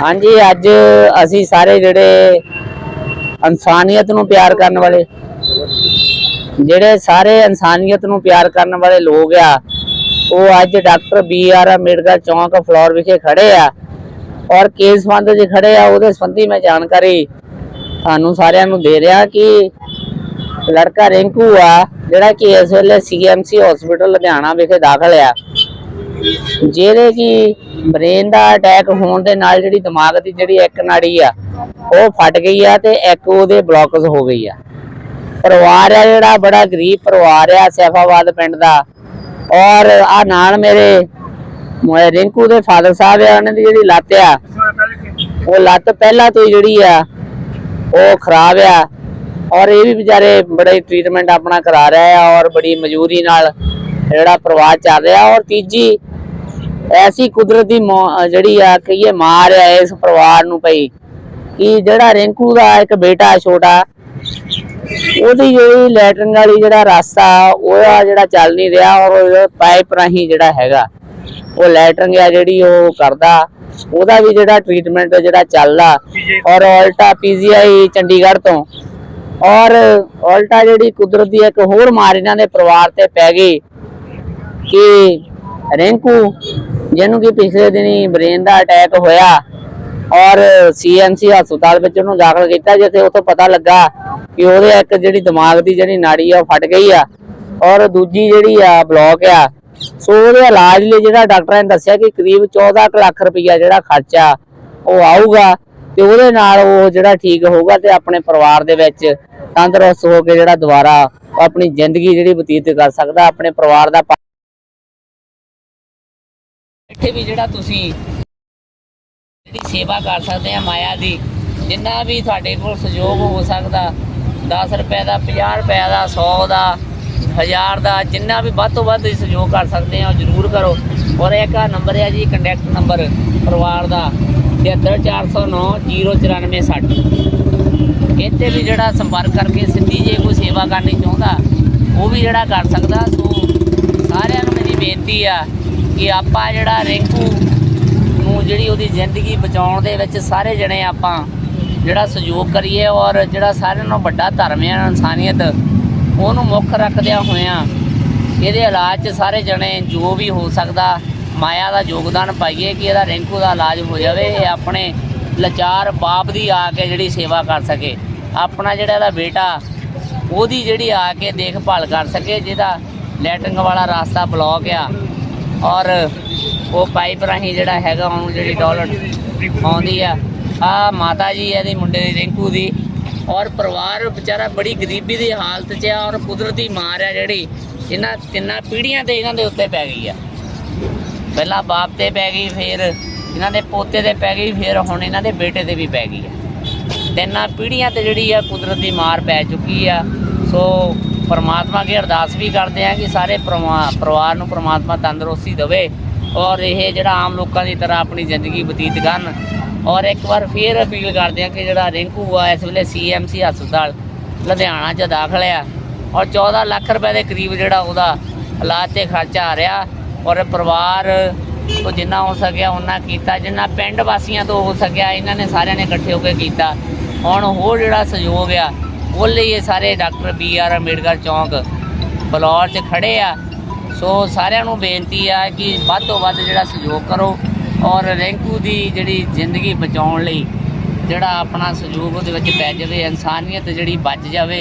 ਹਾਂਜੀ, ਅੱਜ ਅਸੀਂ ਸਾਰੇ ਜਿਹੜੇ ਇਨਸਾਨੀਅਤ ਨੂੰ ਪਿਆਰ ਕਰਨ ਵਾਲੇ, ਜਿਹੜੇ ਸਾਰੇ ਇਨਸਾਨੀਅਤ ਨੂੰ ਪਿਆਰ ਕਰਨ ਵਾਲੇ ਲੋਕ ਆ, ਉਹ ਅੱਜ ਡਾਕਟਰ ਬੀ ਆਰ ਅੰਬੇਡਕਰ ਚੌਂਕ ਫਲੋਰ ਵਿਖੇ ਖੜੇ ਆ ਔਰ ਕੇਸ ਸੰਬੰਧ 'ਚ ਖੜੇ ਆ, ਉਹਦੇ ਸੰਬੰਧੀ ਮੈਂ ਜਾਣਕਾਰੀ ਤੁਹਾਨੂੰ ਸਾਰਿਆਂ ਨੂੰ ਦੇ ਰਿਹਾ ਕਿ ਲੜਕਾ ਰਿੰਕੂ ਆ, ਜਿਹੜਾ ਕਿ ਇਸ ਵੇਲੇ ਸੀਐਮਸੀ ਹਸਪੀਟਲ ਲੁਧਿਆਣਾ ਵਿਖੇ ਦਾਖਲ ਆ। ਜਿਹਦੇ ਕਿ ਬ੍ਰੇਨ ਦਾ ਅਟੈਕ ਹੋਣ ਦੇ ਨਾਲ ਜਿਹੜੀ ਦਿਮਾਗ ਦੀ ਜਿਹੜੀ ਇੱਕ ਨਾੜੀ ਆ, ਉਹ ਫਟ ਗਈ ਆ ਤੇ ਇੱਕ ਉਹਦੇ ਬਲੌਕਸ ਹੋ ਗਈ ਆ। ਪਰਿਵਾਰ ਆ ਜਿਹੜਾ, ਬੜਾ ਗਰੀਬ ਪਰਿਵਾਰ ਆ ਸੈਫਾਬਾਦ ਪਿੰਡ ਦਾ। ਔਰ ਆ ਨਾਲ ਮੇਰੇ ਰਿੰਕੂ ਦੇ ਫਾਦਰ ਸਾਹਿਬ ਆ, ਉਹਨਾਂ ਦੀ ਜਿਹੜੀ ਲੱਤ ਆ, ਉਹ ਲੱਤ ਪਹਿਲਾਂ ਤੋਂ ਜਿਹੜੀ ਆ, ਉਹ ਖਰਾਬ ਆ। ਔਰ ਇਹ ਵੀ ਵਿਚਾਰੇ ਬੜੇ ਟ੍ਰੀਟਮੈਂਟ ਆਪਣਾ ਕਰਾ ਰਿਹਾ ਆ ਔਰ ਬੜੀ ਮਜਬੂਰੀ ਨਾਲ ਜਿਹੜਾ ਪਰਿਵਾਰ ਚੱਲ ਰਿਹਾ। ਔਰ ਤੀਜੀ ਐਸੀ ਕੁਦਰਤੀ ਜਿਹੜੀ ਆ ਕਹੀਏ ਮਾਰ ਆ ਇਸ ਪਰਿਵਾਰ ਨੂੰ ਪਈ ਕਿ ਜਿਹੜਾ ਰਿੰਕੂ ਦਾ ਇੱਕ ਬੇਟਾ ਛੋਟਾ, ਉਹਦੀ ਜਿਹੜੀ ਲੈਟਰਿੰਗ ਵਾਲੀ ਜਿਹੜਾ ਰਸਤਾ ਉਹਦਾ ਜਿਹੜਾ ਚੱਲ ਨਹੀਂ ਰਿਹਾ ਔਰ ਪਾਈਪ ਰਾਹੀਂ ਜਿਹੜਾ ਹੈਗਾ, ਉਹ ਲੈਟਰਿੰਗ ਆ ਜਿਹੜੀ ਉਹ ਕਰਦਾ, ਉਹਦਾ ਵੀ ਜਿਹੜਾ ਟ੍ਰੀਟਮੈਂਟ ਜਿਹੜਾ ਚੱਲਦਾ ਔਰ ਆਲਟਾ ਪੀਜੀਆਈ ਚੰਡੀਗੜ੍ਹ ਤੋਂ, ਔਰ ਆਲਟਾ ਜਿਹੜੀ ਕੁਦਰਤ ਦੀ ਇੱਕ ਹੋਰ ਮਾਰ ਇਹਨਾਂ ਦੇ ਪਰਿਵਾਰ ਤੇ ਪੈ ਗਈ, ਕਿ ਰਿੰਕੂ ਜਿਹਨੂੰ ਕਿ ਪਿਛਲੇ ਦਿਨੀ ਬ੍ਰੇਨ ਦਾ ਅਟੈਕ ਹੋਇਆ ਔਰ ਸੀਐਮਸੀ ਹਸਪਤਾਲ ਵਿੱਚ ਉਹਨੂੰ ਦਾਖਲ ਕੀਤਾ, ਜਿੱਥੇ ਉੱਥੋਂ ਪਤਾ ਲੱਗਾ ਕਿ ਉਹਦੇ ਇੱਕ ਜਿਹੜੀ ਦਿਮਾਗ ਦੀ ਜਿਹੜੀ ਨਾੜੀ ਆ ਫਟ ਗਈ ਆ ਔਰ ਦੂਜੀ ਜਿਹੜੀ ਆ ਬਲੌਕ ਆ, ਸੋ ਉਹਦੇ ਇਲਾਜ ਲਈ ਜਿਹੜਾ ਡਾਕਟਰਾਂ ਨੇ ਦੱਸਿਆ ਕਿ ਕਰੀਬ 14 ਲੱਖ ਰੁਪਇਆ ਜਿਹੜਾ ਖਰਚਾ ਉਹ ਆਊਗਾ ਤੇ ਉਹਦੇ ਨਾਲ ਉਹ ਜਿਹੜਾ ਠੀਕ ਹੋਊਗਾ ਤੇ ਆਪਣੇ ਪਰਿਵਾਰ ਦੇ ਵਿੱਚ ਤੰਦਰੁਸਤ ਹੋ ਕੇ ਜਿਹੜਾ ਦੁਬਾਰਾ ਆਪਣੀ ਜ਼ਿੰਦਗੀ ਜਿਹੜੀ ਬਤੀਤ ਕਰ ਸਕਦਾ, ਆਪਣੇ ਪਰਿਵਾਰ ਦਾ ਇੱਥੇ ਵੀ ਜਿਹੜਾ ਤੁਸੀਂ ਜਿਹੜੀ ਸੇਵਾ ਕਰ ਸਕਦੇ ਆ ਮਾਇਆ ਦੀ, ਜਿੰਨਾ ਵੀ ਤੁਹਾਡੇ ਕੋਲ ਸਹਿਯੋਗ ਹੋ ਸਕਦਾ 10 ਰੁਪਏ ਦਾ 50 ਰੁਪਏ ਦਾ 100 ਦਾ 1000 ਦਾ, ਜਿੰਨਾ ਵੀ ਵੱਧ ਤੋਂ ਵੱਧ ਤੁਸੀਂ ਸਹਿਯੋਗ ਕਰ ਸਕਦੇ ਆ, ਉਹ ਜ਼ਰੂਰ ਕਰੋ। ਔਰ ਇੱਕ ਆ ਨੰਬਰ ਹੈ ਜੀ ਕੰਟੈਕਟ ਨੰਬਰ ਪਰਿਵਾਰ ਦਾ 73409 ਇੱਥੇ ਵੀ ਜਿਹੜਾ ਸੰਪਰਕ ਕਰਕੇ ਸਿੱਧੀ ਜੇ ਕੋਈ ਸੇਵਾ ਕਰਨੀ ਚਾਹੁੰਦਾ, ਉਹ ਵੀ ਜਿਹੜਾ ਕਰ ਸਕਦਾ। ਸੋ ਸਾਰਿਆਂ ਨੂੰ ਮੇਰੀ ਬੇਨਤੀ ਆ ਕਿ ਆਪਾਂ ਜਿਹੜਾ ਰਿੰਕੂ ਨੂੰ ਜਿਹੜੀ ਉਹਦੀ ਜ਼ਿੰਦਗੀ ਬਚਾਉਣ ਦੇ ਵਿੱਚ ਸਾਰੇ ਜਣੇ ਆਪਾਂ ਜਿਹੜਾ ਸਹਿਯੋਗ ਕਰੀਏ ਔਰ ਜਿਹੜਾ ਸਾਰਿਆਂ ਨਾਲੋਂ ਵੱਡਾ ਧਰਮ ਹੈ, ਇਨਸਾਨੀਅਤ, ਉਹਨੂੰ ਮੁੱਖ ਰੱਖਦਿਆਂ ਹੋਇਆਂ ਇਹਦੇ ਇਲਾਜ 'ਚ ਸਾਰੇ ਜਣੇ ਜੋ ਵੀ ਹੋ ਸਕਦਾ ਮਾਇਆ ਦਾ ਯੋਗਦਾਨ ਪਾਈਏ ਕਿ ਇਹਦਾ ਰਿੰਕੂ ਦਾ ਇਲਾਜ ਹੋ ਜਾਵੇ, ਇਹ ਆਪਣੇ ਲਾਚਾਰ ਬਾਪ ਦੀ ਆ ਕੇ ਜਿਹੜੀ ਸੇਵਾ ਕਰ ਸਕੇ। ਆਪਣਾ ਜਿਹੜਾ ਇਹਦਾ ਬੇਟਾ, ਉਹਦੀ ਜਿਹੜੀ ਆ ਕੇ ਦੇਖਭਾਲ ਕਰ ਸਕੇ, ਜਿਹਦਾ ਲੈਟਰਿੰਗ ਵਾਲਾ ਰਾਸਤਾ ਬਲੌਕ ਆ ਔਰ ਉਹ ਪਾਈਪ ਰਾਹੀਂ ਜਿਹੜਾ ਹੈਗਾ ਉਹਨੂੰ ਜਿਹੜੀ ਡਾਲਰ ਆਉਂਦੀ ਆ। ਆ ਮਾਤਾ ਜੀ ਇਹਦੇ ਮੁੰਡੇ ਦੀ, ਰਿੰਕੂ ਦੀ। ਔਰ ਪਰਿਵਾਰ ਵਿਚਾਰਾ ਬੜੀ ਗਰੀਬੀ ਦੀ ਹਾਲਤ 'ਚ ਆ ਔਰ ਕੁਦਰਤੀ ਮਾਰ ਆ ਜਿਹੜੀ ਇਹਨਾਂ ਤਿੰਨਾਂ ਪੀੜ੍ਹੀਆਂ ਤੇ ਇਹਨਾਂ ਦੇ ਉੱਤੇ ਪੈ ਗਈ ਆ। ਪਹਿਲਾਂ ਬਾਪ ਤੇ ਪੈ ਗਈ, ਫਿਰ ਇਹਨਾਂ ਦੇ ਪੋਤੇ ਤੇ ਪੈ ਗਈ, ਫਿਰ ਹੁਣ ਇਹਨਾਂ ਦੇ ਬੇਟੇ ਤੇ ਵੀ ਪੈ ਗਈ ਆ। ਤਿੰਨਾਂ ਪੀੜ੍ਹੀਆਂ ਤੇ ਜਿਹੜੀ ਆ ਕੁਦਰਤ ਦੀ ਮਾਰ ਪੈ ਚੁੱਕੀ ਆ। ਸੋ ਪਰਮਾਤਮਾ ਅੱਗੇ ਅਰਦਾਸ ਵੀ ਕਰਦੇ ਆ ਕਿ ਸਾਰੇ ਪਰਿਵਾ- ਪਰਿਵਾਰ ਨੂੰ ਪਰਮਾਤਮਾ ਤੰਦਰੁਸਤੀ ਦੇਵੇ ਔਰ ਇਹ ਜਿਹੜਾ ਆਮ ਲੋਕਾਂ ਦੀ ਤਰ੍ਹਾਂ ਆਪਣੀ ਜ਼ਿੰਦਗੀ ਬਤੀਤ ਕਰਨ ਔਰ ਇੱਕ ਵਾਰ ਫੇਰ ਅਪੀਲ ਕਰਦੇ ਆ ਕਿ ਜਿਹੜਾ ਰਿੰਕੂ ਆ, ਇਸ ਵੇਲੇ ਸੀਐਮਸੀ ਹਸਪਤਾਲ, ਲੁਧਿਆਣਾ 'ਚ ਦਾਖਲ ਆ ਔਰ 14 ਲੱਖ ਰੁਪਏ ਦੇ ਕਰੀਬ ਜਿਹੜਾ ਉਹਦਾ ਇਲਾਜ ਤੇ ਖਰਚਾ ਆ ਰਿਹਾ ਔਰ ਪਰਿਵਾਰ ਤੋਂ ਜਿੰਨਾ ਹੋ ਸਕਿਆ ਉਹਨਾਂ ਕੀਤਾ, ਜਿੰਨਾ ਪਿੰਡ ਵਾਸੀਆਂ ਤੋਂ ਹੋ ਸਕਿਆ, ਇਹਨਾਂ ਨੇ ਸਾਰਿਆਂ ਨੇ ਇਕੱਠੇ ਹੋ ਕੇ ਕੀਤਾ। ਹੁਣ ਹੋਰ ਜਿਹੜਾ ਸਹਿਯੋਗ ਆ ਉਹ ਲਈ ਸਾਰੇ ਡਾਕਟਰ ਬੀ ਆਰ ਅੰਬੇਡਕਰ ਚੌਂਕ ਬਲੌਰ 'ਚ ਖੜੇ ਆ। ਸੋ ਸਾਰਿਆਂ ਨੂੰ ਬੇਨਤੀ ਆ ਕਿ ਵੱਧ ਤੋਂ ਵੱਧ ਜਿਹੜਾ ਸਹਿਯੋਗ ਕਰੋ ਔਰ ਰਿੰਕੂ ਦੀ ਜਿਹੜੀ ਜ਼ਿੰਦਗੀ ਬਚਾਉਣ ਲਈ ਜਿਹੜਾ ਆਪਣਾ ਸਹਿਯੋਗ ਉਹਦੇ ਵਿੱਚ ਪੈ ਜਾਵੇ, ਇਨਸਾਨੀਅਤ ਜਿਹੜੀ ਬਚ ਜਾਵੇ,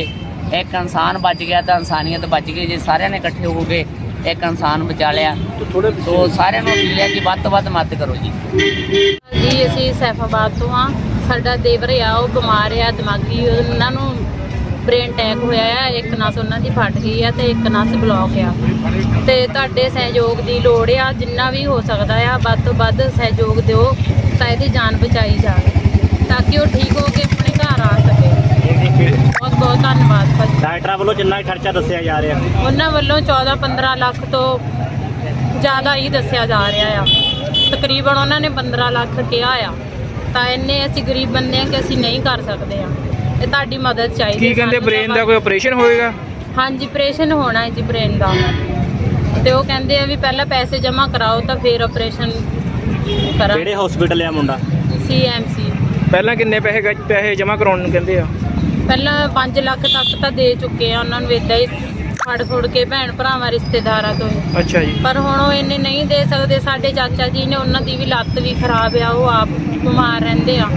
ਇੱਕ ਇਨਸਾਨ ਬਚ ਗਿਆ ਤਾਂ ਇਨਸਾਨੀਅਤ ਬਚ ਗਈ, ਜੇ ਸਾਰਿਆਂ ਨੇ ਇਕੱਠੇ ਹੋ ਕੇ ਇੱਕ ਇਨਸਾਨ ਬਚਾ ਲਿਆ, ਸੋ ਸਾਰਿਆਂ ਨੂੰ ਅਪੀਲ ਹੈ ਕਿ ਵੱਧ ਤੋਂ ਵੱਧ ਮਦਦ ਕਰੋ ਜੀ। ਜੀ, ਅਸੀਂ ਸੈਫਾਬਾਦ ਤੋਂ ਆ ਸਾਡਾ ਦੇਵਰ ਆ ਉਹ ਬਿਮਾਰ ਆ ਦਿਮਾਗੀ, ਉਹਨਾਂ ਨੂੰ ਬ੍ਰੇਨ ਅਟੈਕ ਹੋਇਆ ਆ ਇੱਕ ਨਸ ਉਹਨਾਂ ਦੀ ਫਟ ਗਈ ਆ ਤੇ ਇੱਕ ਨਸ ਬਲੌਕ ਆ। ਤੇ ਤੁਹਾਡੇ ਸਹਿਯੋਗ ਦੀ ਲੋੜ ਆ ਜਿੰਨਾ ਵੀ ਹੋ ਸਕਦਾ ਆ ਵੱਧ ਤੋਂ ਵੱਧ ਸਹਿਯੋਗ ਦਿਓ ਤਾਂ ਇਹਦੀ ਜਾਨ ਬਚਾਈ ਜਾਵੇ। ਤਾਂ ਕਿ ਉਹ ਠੀਕ ਹੋ ਕੇ ਆਪਣੇ ਘਰ ਆ ਸਕੇ। ਬਹੁਤ ਬਹੁਤ ਧੰਨਵਾਦ ਭਾਜੀ। ਡਾਕਟਰਾਂ ਵੱਲੋਂ ਜਿੰਨਾ ਖਰਚਾ ਦੱਸਿਆ ਜਾ ਰਿਹਾ। ਉਹਨਾਂ ਵੱਲੋਂ 14-15 ਲੱਖ ਤੋਂ ਜ਼ਿਆਦਾ ਹੀ ਦੱਸਿਆ ਜਾ ਰਿਹਾ ਆ। ਤਕਰੀਬਨ ਉਹਨਾਂ ਨੇ 15 ਲੱਖ ਕਿਹਾ ਆ। ਤਾਂ ਇੰਨੇ ਅਸੀਂ ਗਰੀਬ ਬੰਦੇ ਆ ਕਿ ਅਸੀਂ ਨਹੀਂ ਕਰ ਸਕਦੇ ਆ। ਇਹ ਤੁਹਾਡੀ ਮਦਦ ਚਾਹੀਦੀ ਕੀ ਕਹਿੰਦੇ ਸਾਨੂੰ ਬ੍ਰੇਨ ਦਾ ਕੋਈ ਆਪਰੇਸ਼ਨ ਹੋਏਗਾ? ਹਾਂਜੀ ਆਪਰੇਸ਼ਨ ਹੋਣਾ ਹੈ ਜੀ ਬ੍ਰੇਨ ਦਾ। ਤੇ ਉਹ ਕਹਿੰਦੇ ਆ ਵੀ ਪਹਿਲਾਂ ਪੈਸੇ ਜਮ੍ਹਾਂ ਕਰਾਓ ਤਾਂ ਫਿਰ ਆਪਰੇਸ਼ਨ ਕਰਾਂ ਕਿਹੜੇ ਹਸਪੀਟਲ ਆ ਮੁੰਡਾ? ਸੀਐਮਸੀ ਪਹਿਲਾਂ ਕਿੰਨੇ ਪੈਸੇ ਗ- ਪੈਸੇ ਜਮ੍ਹਾਂ ਕਰਾਉਣ ਨੂੰ ਕਹਿੰਦੇ ਆ? ਪਹਿਲਾਂ 5 ਲੱਖ ਤੱਕ ਤਾਂ ਦੇ ਚੁੱਕੇ ਆ ਉਹਨਾਂ ਨੂੰ ਇਦਾਂ ਹੀ ਫੜ ਫੁੜ ਕੇ ਭੈਣ ਭਰਾਵਾਂ ਰਿਸ਼ਤੇਦਾਰਾਂ ਤੋਂ। ਹੀ। ਅੱਛਾ ਜੀ। ਪਰ ਹੁਣ ਉਹ ਇੰਨੇ ਨਹੀਂ ਦੇ ਸਕਦੇ ਸਾਡੇ ਚਾਚਾ ਜੀ ਨੇ ਉਹਨਾਂ ਦੀ ਵੀ ਲੱਤ ਵੀ ਖਰਾਬ ਆ ਉਹ ਆਪ ਬਿਮਾਰ ਰਹਿੰਦੇ ਆ।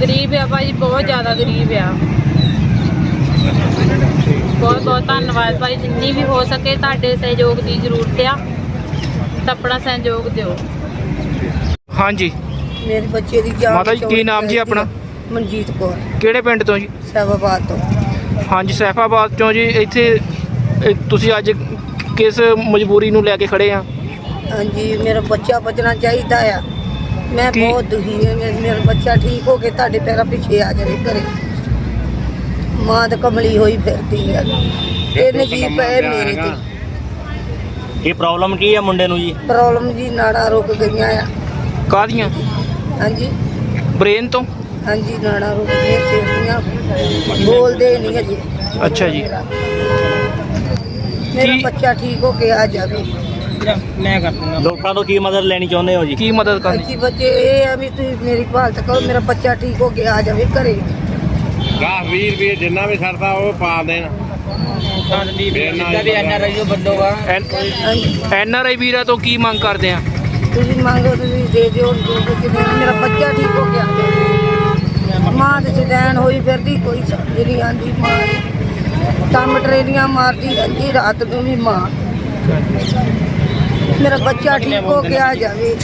ਗਰੀਬ ਆ ਭਾਈ ਬਹੁਤ ਜ਼ਿਆਦਾ ਗਰੀਬ ਆ। ਬਹੁਤ ਬਹੁਤ ਧੰਨਵਾਦ ਭਾਈ ਜਿੰਨੀ ਵੀ ਹੋ ਸਕੇ ਤੁਹਾਡੇ ਸਹਿਯੋਗ ਦੀ ਜ਼ਰੂਰਤ ਆ ਤਾਂ ਆਪਣਾ ਸਹਿਯੋਗ ਦਿਓ। ਹਾਂਜੀ। ਮੇਰੇ ਬੱਚੇ ਦੀ ਜਾਨ ਮਾਤਾ ਜੀ, ਕੀ ਨਾਮ ਜੀ ਆਪਣਾ? ਮਨਜੀਤ ਕੌਰ। ਕਿਹੜੇ ਪਿੰਡ ਤੋਂ ਜੀ? ਸਹਿਬਾਬਾਦ ਤੋਂ। ਹਾਂਜੀ ਸੈਫਾਬਾਦ ਤੋਂ ਜੀ ਇੱਥੇ ਇਹ ਤੁਸੀਂ ਅੱਜ ਕਿਸ ਮਜਬੂਰੀ ਨੂੰ ਲੈ ਕੇ ਖੜੇ ਆ? ਹਾਂਜੀ ਮੇਰਾ ਬੱਚਾ ਬਚਣਾ ਚਾਹੀਦਾ ਆ। ਮੈਂ ਕੀ- ਬਹੁਤ ਦੁਖੀ ਹਾਂ ਮੇ- ਮੇਰਾ ਬੱਚਾ ਠੀਕ ਹੋ ਕੇ ਤੁਹਾਡੇ ਪੈਰਾਂ ਪਿੱਛੇ ਆ ਜਾਵੇ ਘਰੇ। ਮਾਂ ਤਾਂ ਕਮਲੀ ਹੋਈ ਫਿਰਦੀ ਆ। ਇਹ ਨਸੀਬ ਪਏ ਮੇਰੇ ਤੇ। ਇਹ ਪ੍ਰੋਬਲਮ ਕੀ ਹੈ ਮੁੰਡੇ ਨੂੰ ਜੀ? ਪ੍ਰੋਬਲਮ ਜੀ ਨਾੜਾਂ ਰੁਕ ਗਈਆਂ ਆ। ਕਾਹਦੀਆਂ? ਹਾਂਜੀ। ਬ੍ਰੇਨ ਤੋਂ? ਹਾਂਜੀ ਨਾੜਾਂ ਰੁਕ ਗਈਆਂ ਛੇੜੀਆਂ ਬੋਲਦੇ ਨਹੀਂ ਹਜੇ। ਅੱਛਾ ਜੀ। ਮੇਰਾ ਕੀ- ਬੱਚਾ ਠੀਕ ਹੋ ਕੇ ਆ ਜਾਵੇ। ਲੋਕਾਂ ਤੋਂ ਕੀ ਮਦਦ ਲੈਣੀ ਚਾਹੁੰਦੇ ਹੋ ਜੀ? ਕੀ ਮਦਦ ਕਰਨੀ? ਅੱਛੀ ਬੱਚੇ ਇਹ ਆ ਵੀ ਤੁਸੀਂ ਮੇਰੀ ਭਾਲਤ ਕਰੋ ਮੇਰਾ ਬੱਚਾ ਠੀਕ ਹੋ ਕੇ ਆ ਜਾਵੇ ਘਰੇ। 10 20 ਰੁਪਏ ਜਿੰਨਾ ਵੀ ਸਰਦਾ ਉਹ ਪਾ ਦੇਣ। ਹਾਂਜੀ ਐਨ ਆਰ ਆਈ ਵੀਰਾਂ ਤੋਂ ਕੀ ਮੰਗ ਕਰਦੇ ਆ? ਤੁਸੀਂ ਮੰਗੋ ਤੁਸੀਂ ਦੇ ਦਿਓ ਜੋ ਮੇਰਾ ਬੱਚਾ ਠੀਕ ਹੋ ਗਿਆ। ਮਾਂ ਤੇ ਸਦੈਨ ਹੋਈ ਫਿਰਦੀ ਕੋਈ ਸਮਝ ਨਹੀਂ ਆਂਦੀ ਮਾਂ ਦੀ। ਟੰਮ ਟਰੇਲੀਆਂ ਮਾਰਦੀ ਰਹਿੰਦੀ ਰਾਤ ਨੂੰ ਵੀ ਮਾਂ। ਮੇਰਾ ਬੱਚਾ ਠੀਕ ਹੋ ਕੇ ਆ ਜਾਵੇ।